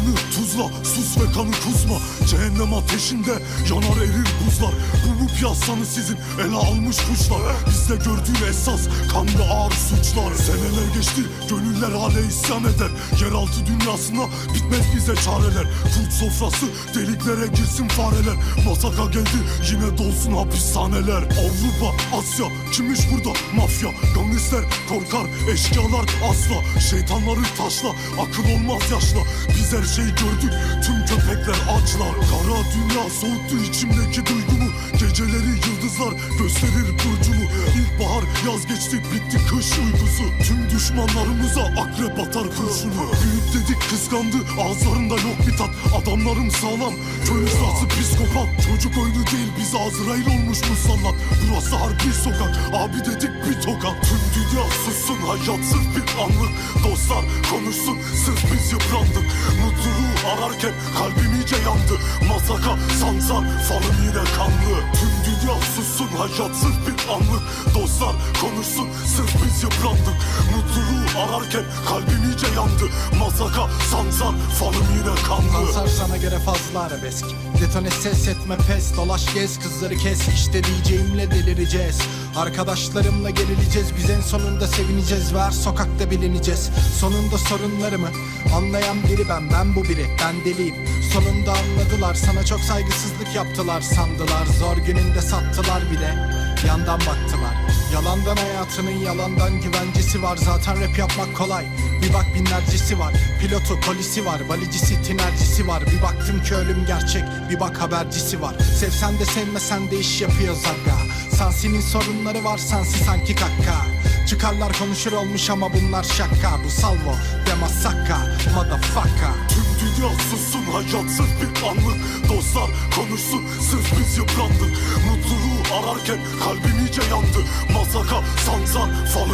Kanı tuzla sus ve kanı kusma Cehennem ateşinde yanar erir buzlar. Bu bu piyasanı sizin ele almış kuşlar. Bizde gördüğün esas kanlı ağır suçlar. Seneler geçti gönüller hale isyan eder. Yeraltı dünyasına bitmez bize çareler. Kurt sofrası deliklere girsin fareler. Masaka geldi yine dolsun hapishaneler. Avrupa, Asya kimmiş burada? Mafya Gangster korkar eşkıyalar asla. Şeytanları taşla akıl olmaz yaşla. Biz her şeyi gördük tüm köpekler açlar Kara dünya soğuttu içimdeki duygumu. Geceleri yıldızlar gösterir burcumu. İlkbahar yaz geçti bitti kış uykusu. Tüm düşmanlarımıza akrep atar kurşunu. Büyük dedik kıskandı ağızlarında yok bir tat. Adamlarım sağlam köy nasıl psikopat. Çocuk oyunu değil biz Azrail olmuş musallat. Burası harbi sokak abi dedik hayat sırf bir anlık Dostlar konuşsun sırf biz yıprandık. Mutluluğu ararken kalbim iyice yandı. Masaka sansar falım yine kanlı. Tüm dünya sussun hayat sırf bir anlık Dostlar konuşsun sırf biz yıprandık ararken kalbim iyice yandı. Masaka sansar falım yine kanlı Kansar sana göre fazla arabesk. Detone ses etme pes. Dolaş gez kızları kes. İşte diyeceğimle delireceğiz. Arkadaşlarımla gerileceğiz. Biz en sonunda sevineceğiz. Ve her sokakta bilineceğiz. Sonunda sorunlarımı Anlayan biri ben. Ben bu biri. Ben deliyim. Sonunda anladılar. Sana çok saygısızlık yaptılar. Sandılar. Zor gününde sattılar bile. Yandan baktılar Yalandan hayatının yalandan güvencesi var. Zaten rap yapmak kolay. Bir bak binlercesi var. Pilotu polisi var. Balicisi tinercisi var. Bir baktım ki ölüm gerçek. Bir bak habercisi var. Sevsen de sevmesen de iş yapıyor zaga. Sansinin sorunları var sansi sanki kakka Çıkarlar konuşur olmuş ama bunlar şaka. Bu salvo de masaka Motherfucker. Tüm dünya sussun hayat sırf bir anlık. Dostlar konuşsun sırf biz yıprandık. Mutluluğu ararken kalbim iyice yandı Masaka sansar